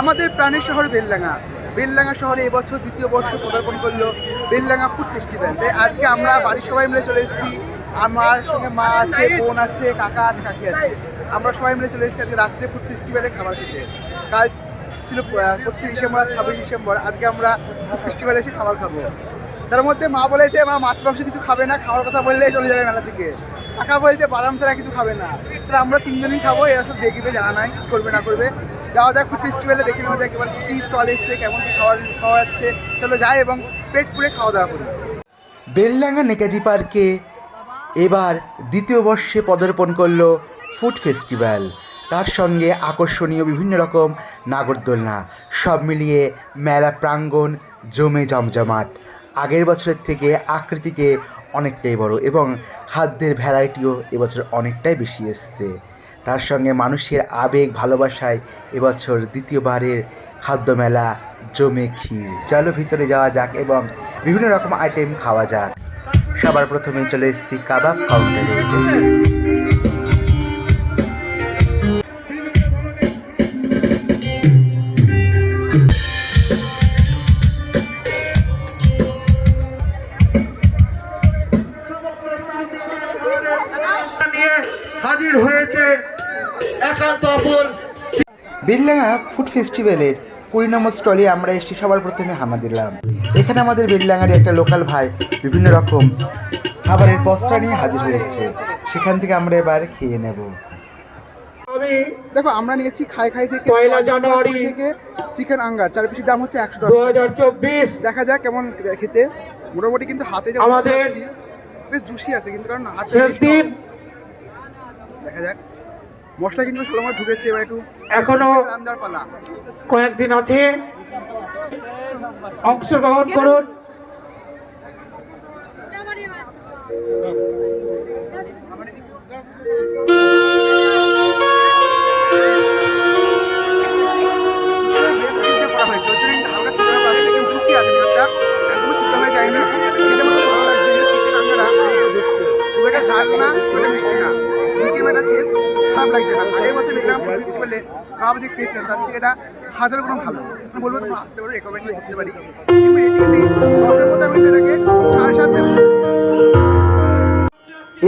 আমাদের প্রাণের শহর বেলডাঙ্গা। বেলডাঙ্গা শহরে এবছর দ্বিতীয় বর্ষ পদার্পণ করল বেলডাঙ্গা ফুড ফেস্টিভ্যাল। তাই আজকে আমরা বাড়ির সবাই মিলে চলে এসেছি। আমার সঙ্গে মা আছে, বোন আছে, কাকা আছে, কাকি আছে। আমরা সবাই মিলে চলে এসেছি আজকে রাত্রে ফুড ফেস্টিভ্যালে খাবার খেতে। কাল ছিল পঁচিশে ডিসেম্বর আর ছাব্বিশ ডিসেম্বর। আজকে আমরা ফুড ফেস্টিভ্যালে এসে খাবার খাব। তার মধ্যে মা বলেছে, মা মাংস কিছু খাবে না, খাওয়ার কথা বললেই চলে যাবে মেলা থেকে। কাকা বলছে, বাদাম ছাড়া কিছু খাবে না। তাহলে আমরা তিনজনই খাব, এরা সব দেখবে, জানা নাই করবে, না করবে। যাওয়া যাক ফুড ফেস্টিভ্যালে দেখে নেওয়া যাক এবার কী কী স্টল এসছে, কেমন কী খাওয়ার খাওয়া যাচ্ছে। চলো যাই এবং পেট পুরে খাওয়া দাওয়া করি। বেলডাঙ্গা নেকাজি পার্কে এবার দ্বিতীয় বর্ষে পদার্পণ করল ফুড ফেস্টিভ্যাল তার সঙ্গে আকর্ষণীয় বিভিন্ন রকম নাগরদোলনা, সব মিলিয়ে মেলা প্রাঙ্গণ জমে জমজমাট। আগের বছরের থেকে আকৃতিতে অনেকটাই বড় এবং খাদ্যের ভ্যারাইটিও এবছর অনেকটাই বেশি এসছে। তার সঙ্গে মানুষের আবেগ ভালোবাসায় এবছর দ্বিতীয়বারের খাদ্যমেলা জমে ক্ষীর। চলো ভিতরে যাওয়া যাক এবং বিভিন্ন রকম আইটেম খাওয়া যাক। সবার প্রথমে চলে এসেছি কাবাব কাউন্টারে বেলডাঙ্গা ফুড ফেস্টিভ্যালের কুড়ি নম্বর স্টলে আমরা এসে সবার প্রথমে হামা দিলাম। এখানে আমাদের বেলডাঙ্গার একটা লোকাল ভাই বিভিন্ন রকম খাবারের পসরা নিয়ে হাজির হয়েছে। সেখান থেকে আমরা এবার খেয়ে নেব। আমি দেখো আমরা নিয়েছি খাই খাই থেকে পয়লা জানুয়ারি থেকে চিকেন আঙ্গার। চার পিসের দাম হচ্ছে একশো দশ। দেখা যাক কেমন খেতে। মোটামুটি কিন্তু হাতে যা আমাদের বেশ জুসি আছে কিন্তু কারণ হাতে দেখা যাক। মশলা কিন্তু সময় ঢুকেছে এবার একটু এখনও কয়েকদিন আছে। অংশগ্রহণ করুন। আগের বছর ফেস্টিভ্যালে কাপ যে তার থেকে এটা হাজার গুণ ভালো। আমি বলব আসতে রেকমেন্ড করতে পারি। দশের মধ্যে আমি এটাকে সাড়ে সাত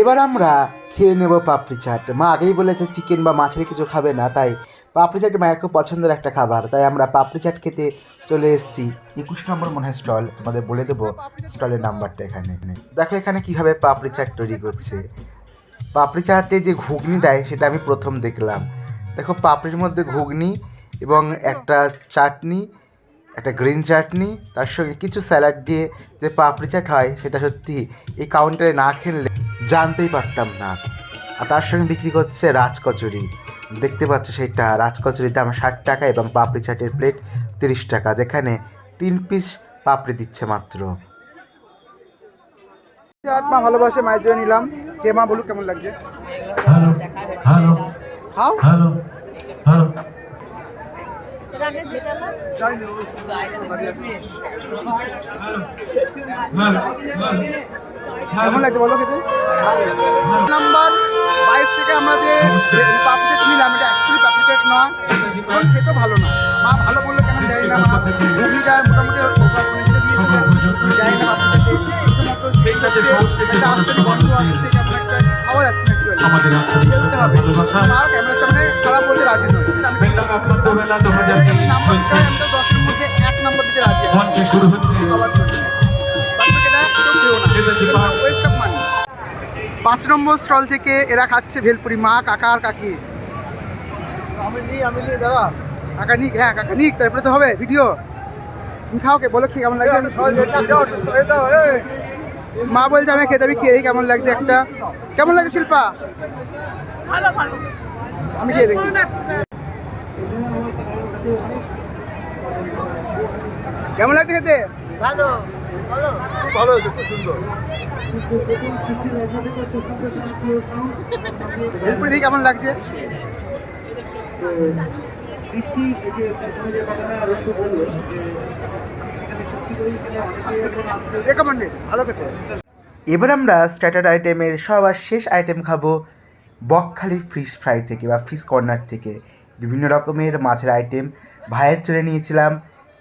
এবার আমরা খেয়ে নেব পাপড়ি চাট। মা আগেই বলেছে চিকেন বা মাছের কিছু খাবে না, তাই পাপড়ি চাট মায়ের খুব পছন্দের একটা খাবার। তাই আমরা পাপড়ি চাট খেতে চলে এসেছি। একুশ নম্বর মনে হয় স্টল তোমাদের বলে দেবো স্টলের নাম্বারটা এখানে। দেখো এখানে কীভাবে পাপড়ি চাট তৈরি করছে। পাপড়ি চাটে যে ঘুগনি দেয়, সেটা আমি প্রথম দেখলাম। দেখো, পাপড়ির মধ্যে ঘুগনি এবং একটা চাটনি, একটা গ্রিন চাটনি, তার সঙ্গে কিছু স্যালাড দিয়ে যে পাপড়ি চাট হয়, সেটা সত্যি এই কাউন্টারে না খেললে জানতেই পারতাম না। আর তার সঙ্গে বিক্রি করছে রাজকচুরি। দেখতে পাচ্ছ সেটা রাজকচুরির দাম ষাট টাকা এবং পাপড়ি চাটের প্লেট তিরিশ টাকা, যেখানে তিন পিস পাপড়ি দিচ্ছে মাত্র। মা ভালোবাসে, মায়ের জন্য নিলাম। কে মা বলুক কেমন লাগছে? হ্যালো হ্যালো খাও। Hello hello. কেমন লাগছে বলো খেতে? নাম্বার বাইশ থেকে আমরা যে পাপড়ি নিলাম এটা অ্যাকচুয়ালি পাপড়ি চাট নয় খেতে ভালো না মা ভালো বলল কেন জানি না মা ঘুগনিটা মোটামুটি অনেকটা জানি না পাপড়ি খাওয়া যাচ্ছে না আমাদের খেলতে হবে। মা ক্যামেরার সামনে খারাপ বলতে রাজি নয়। দশের মধ্যে এক নম্বর দিতে রাজি মঞ্চে শুরু হচ্ছে। পাঁচ নম্বর স্টল থেকে এরা খাচ্ছে ভেলপুরি। মা কাকা আর কাকি। আমি নিই আমি নিই দাঁড়া। কাকা নিক হ্যাঁ কাকা নিক তারপরে তো হবে ভিডিও তুমি খাও কে বলো কি কেমন লাগছে মা বলছে আমি খেতে আমি খেয়ে দেখি কেমন লাগছে একটা? কেমন লাগছে শিল্পা? আমি খেয়ে দেখি। কেমন লাগছে খেতে? ভালো ভালো। ভালো হয়েছে খুব সুন্দর। ভেলপুরি দেখি কেমন লাগছে? সৃষ্টি এই যে প্রথমে যে কথাটা রন্তু বলল যে রেকমেন্ডেড ভালো খেতে। এবার আমরা স্ট্যাটার্ড আইটেমের সবার শেষ আইটেম খাব বকখালি ফিশ ফ্রাই থেকে বা ফিশ কর্নার থেকে। বিভিন্ন রকমের মাছের আইটেম ভাইয়ের চলে নিয়েছিলাম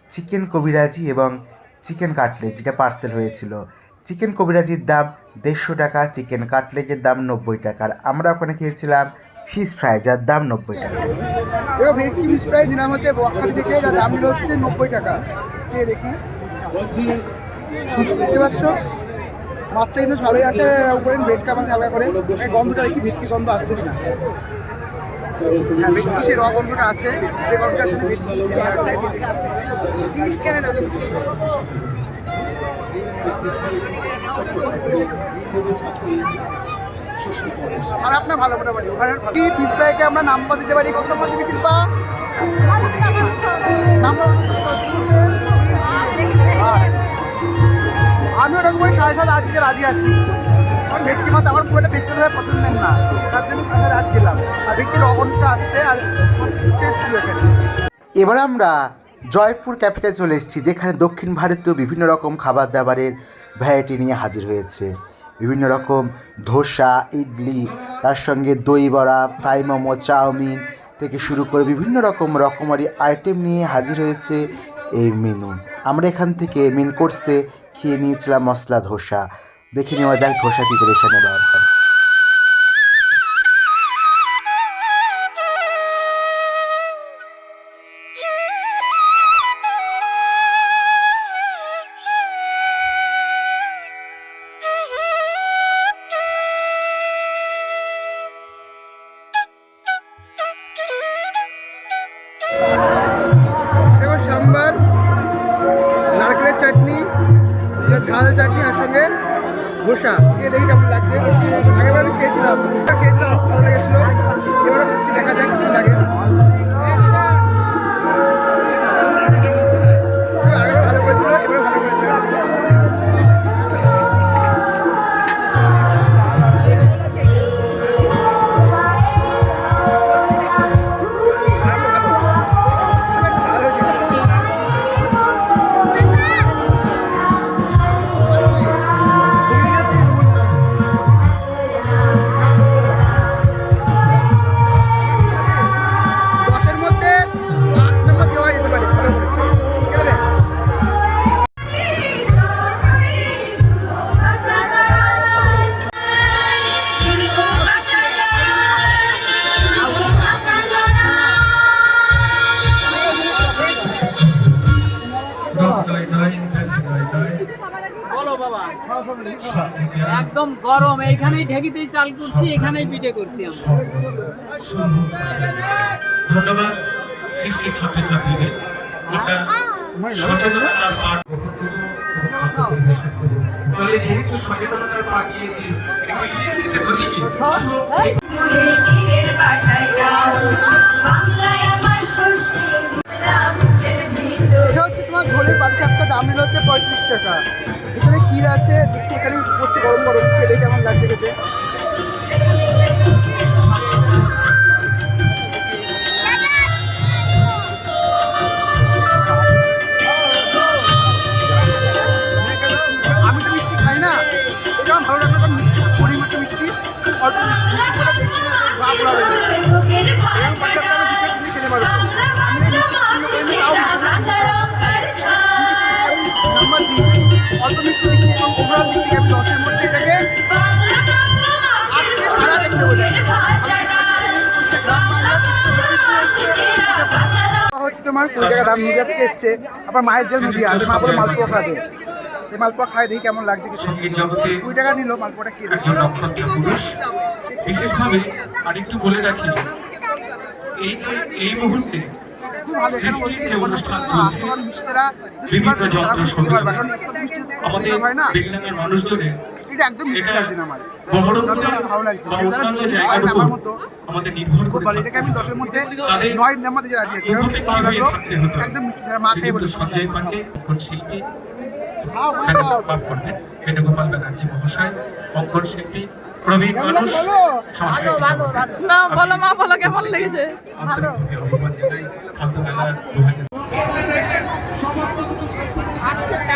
চিকেন কবিরাজি এবং চিকেন কাটলেট যেটা পার্সেল হয়েছিল। চিকেন কবিরাজির দাম দেড়শো টাকা চিকেন কাটলেটের দাম নব্বই টাকা। আর আমরা ওখানে খেয়েছিলাম ফিশ ফ্রাই যার দাম নব্বই টাকা। দেখো ভেটকি ফিশ ফ্রাই দিলাম হচ্ছে বকখালি থেকে যার দাম নিল হচ্ছে নব্বই টাকা। কে দেখি। দেখতে পাচ্ছ? মাছটা কিন্তু ভালোই আছে আর উপরে ব্রেড কাপ আছে হালকা করে। এই গন্ধটা দেখি ভেটকি গন্ধ আসছে কিনা? হ্যাঁ ভেটকি সেই র গন্ধটা আছে। যে গন্ধটার জন্য ভেটকি খারাপ না ভালো মোটামুটি কি আমরা নাম্বার দিতে পারি কত নম্বর দিবি নাম্বার আমি দিকে রাজি আছি। কারণ ভেটকি মাছ আমার খুব একটা ভেটকি না। তার জন্য গেলাম আর ভেটকির অগনটা আসছে আর টেস্ট ছিল এবার আমরা জয়পুর ক্যাপিটাল চলে এসেছি, যেখানে দক্ষিণ ভারতীয় বিভিন্ন রকম খাবার দাবারের ভ্যারাইটি নিয়ে হাজির হয়েছে। বিভিন্ন রকম ধোসা, ইডলি, তার সঙ্গে দই বড়া, ফ্রাই মোমো, চাউমিন থেকে শুরু করে বিভিন্ন রকম রকমারি আইটেম নিয়ে হাজির হয়েছে এই মেনু আমরা এখান থেকে মেন কোর্সে খেয়ে নিয়েছিলাম মশলা ধোসা। দেখে নেওয়া যাক ধোসা প্রিপারেশন এবার ঝাল চাটনি আর সঙ্গে ঘোষা খেয়ে দেখি কেমন লাগছে। আগেবার খেয়েছিলাম। খেয়েছিলাম, ভালো লেগেছিলো। এবারে দেখা যাক কেমন লাগে। একদম গরম এইখানেই ঢেকিতেই চাল করছি এখানেই পিঠে করছি আমরা। ধন্যবাদ সৃষ্টির ছাত্রছাত্রীদের আমরা সচেতনতার পাঠ তাহলে যেহেতু সচেতনতার পাঠ দিয়েছি একটু ইংলিশ দিতে বলি কি? ঝোলের একটা দাম নিল হচ্ছে পঁয়ত্রিশ টাকা। এখানে ক্ষীর আছে, দেখছি এখানে পড়ছে গরম গরম খেলে কেমন লাগছে খেতে? তোমার কুড়ি টাকা দাম নদিয়া থেকে এসছে। আবার মায়ের জন্য নদিয়া মা বলে মালপোয়া খাবে। এই মালপোয়া খাই দেখি কেমন লাগছে কুড়ি টাকা নিল মালপোয়াটা খেয়ে দেখি একজন নক্ষত্র পুরুষ। বিশেষভাবে আরেকটু বলে রাখি এই যে এই মুহূর্তে বিভিন্ন যন্ত্র আমাদের বেলডাঙ্গার মানুষজনের এটা একদম মিষ্টি লাগছে না আমার। ভালো লাগছে বা যারা অন্যান্য মিষ্টি জায়গার খায় না, উপর আমার মতো আমাদের নির্ভর খুব করে ভালো থাকে। এটাকে আমি দশের মধ্যে নয় নাম্বার দিয়ে রাজি আছি কারণ অনুভূতি ভালো কি হয়ে লাগল থাকতে হতো। একদম মিষ্টি ছাড়া মা খেয়ে বলে সঞ্জয় পান্ডে শিল্পী। করবেন বেণুগোপাল ব্যানার্জি মহাশয় অঙ্কন শিল্পী প্রবীণ মানুষ। না বলো মা বলো কেমন লেগেছে? আন্তরিকভাবে অভিমান জানাই খাদ্যমেলা দু হাজার এটা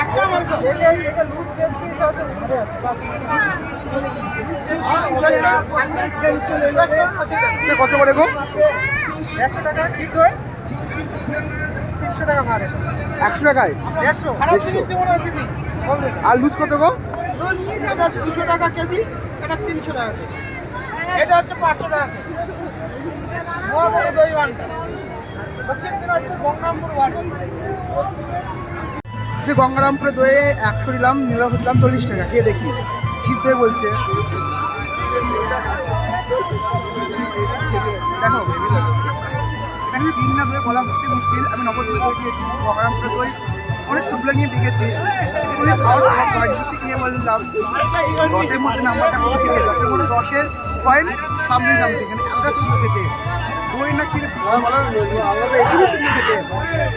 কত করে গো? একশো টাকা ঠিক হয় একশো টাকা ভাড়া। একশো টাকায়? দেড়শো। দেড়শো। আর লুজ কত গো? দুশো টাকা কেজি এটা তিনশো টাকা কেজি। এটা হচ্ছে পাঁচশো টাকা কেজি। দই ওয়ানটা দক্ষিণ দিনাজপুর গঙ্গামপুর ওয়ার্ড যে গঙ্গারামপুরে দয়ে একশো নিলাম নিলাম হচ্ছিলাম চল্লিশ টাকা। কে দেখি। দই বলছে। দেখো এখানে ভিন্ন দই বলা সত্যি মুশকিল। আমি দই দিয়েছি গঙ্গারামপুরে দই অনেক টুকলো নিয়ে দেখেছি। খেয়ে বললাম দশের মধ্যে নাম্বারটা কত থেকে দশের মধ্যে দশের পয়েন্ট সামথিং সামথিং মানে এত সুন্দর খেতে দই না কি বলা বলা সুন্দর খেতে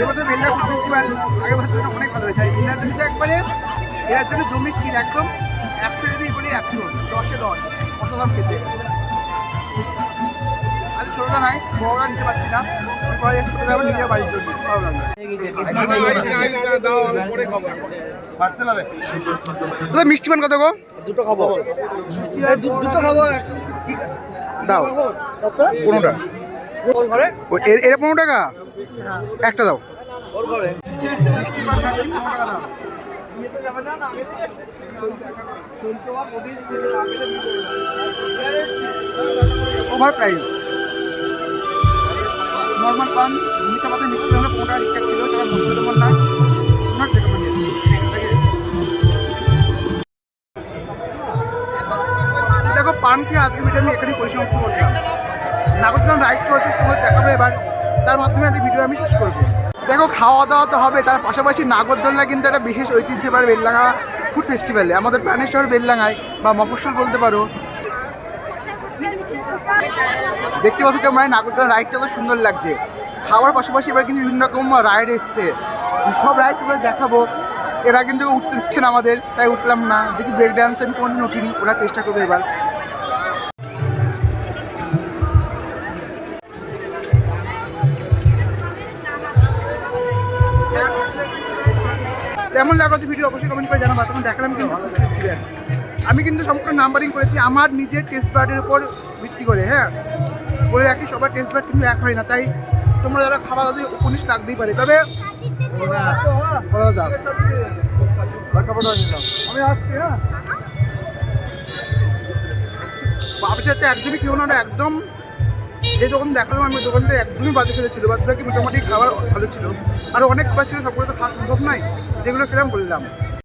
এবছর ফেস্টিভ্যাল আগের বছর থেকে অনেক ভালো হয়েছে। আর এনার জন্য তো একবারে এনার জন্য জমি ক্ষীর একদম একশো যদি বলি একশো দশে দশ কত দাম খেতে? আজ ছোটোটা নাই বড়টা নিতে পারছি না। আমি পরে ছোটো যাব নিজের বাড়ির জন্য ভালো দাদা মিষ্টি পান কত গো? দুটো খাব। দুটো খাব দাও। পনেরো টাকা এর পনেরো টাকা? একটা দাও। ওভার প্রাইস নর্মাল পান নিতে পারতে নিতে হলে পনেরো টাকা ছিল তারা তোমার না। দেখো পান আজকে ভিডিও আমি এখানেই পরিসমাপ্তি করলাম। নাগরদোলাম রাইড চলছে, তোমাদের দেখাবো এবার। তার মাধ্যমে আজকে ভিডিও আমি শেষ করব। দেখো খাওয়া দাওয়া তো হবে, তার পাশাপাশি নাগরদোলনা কিন্তু একটা বিশেষ ঐতিহ্য এবার বেললাঙা ফুড ফেস্টিভ্যালে, আমাদের প্রাণের শহর বেললাঙায় বা মফস্বল বলতে পারো। দেখতে পাচ্ছ কেমন মানে নাগরদোলা রাইডটা তো সুন্দর লাগছে। খাওয়ার পাশাপাশি এবার কিন্তু বিভিন্ন রকম রাইড এসছে। সব রাইড দেখাবো। এরা কিন্তু উঠতে দিচ্ছে না আমাদের, তাই উঠলাম না। দেখি ব্রেক ডান্স আমি কোনোদিন উঠিনি, ওরা চেষ্টা করবে এবার। কেমন লাগল ভিডিও অবশ্যই কমেন্ট করে জানাব। তখন দেখালাম কিন্তু আমি কিন্তু সম্পূর্ণ নাম্বারিং করেছি আমার নিজের টেস্ট প্যাডের উপর ভিত্তি করে হ্যাঁ? বলে রাখি সবার টেস্ট প্যাড কিন্তু এক হয় না তাই তোমরা যারা খাবার দাদা উপনিশ লাগতেই পারে। তবে আমি আসছি হ্যাঁ? বাবুচাতে একদমই কেউ না একদম যে দোকান দেখালাম আমি দোকানটা একদমই বাজে ফেলেছিল বাদ বাকি মোটামুটি খাবার ভালো ছিল। আর অনেক খাবার ছিল সবগুলো তো খাওয়া সম্ভব নয় যেগুলো খেলাম বললাম।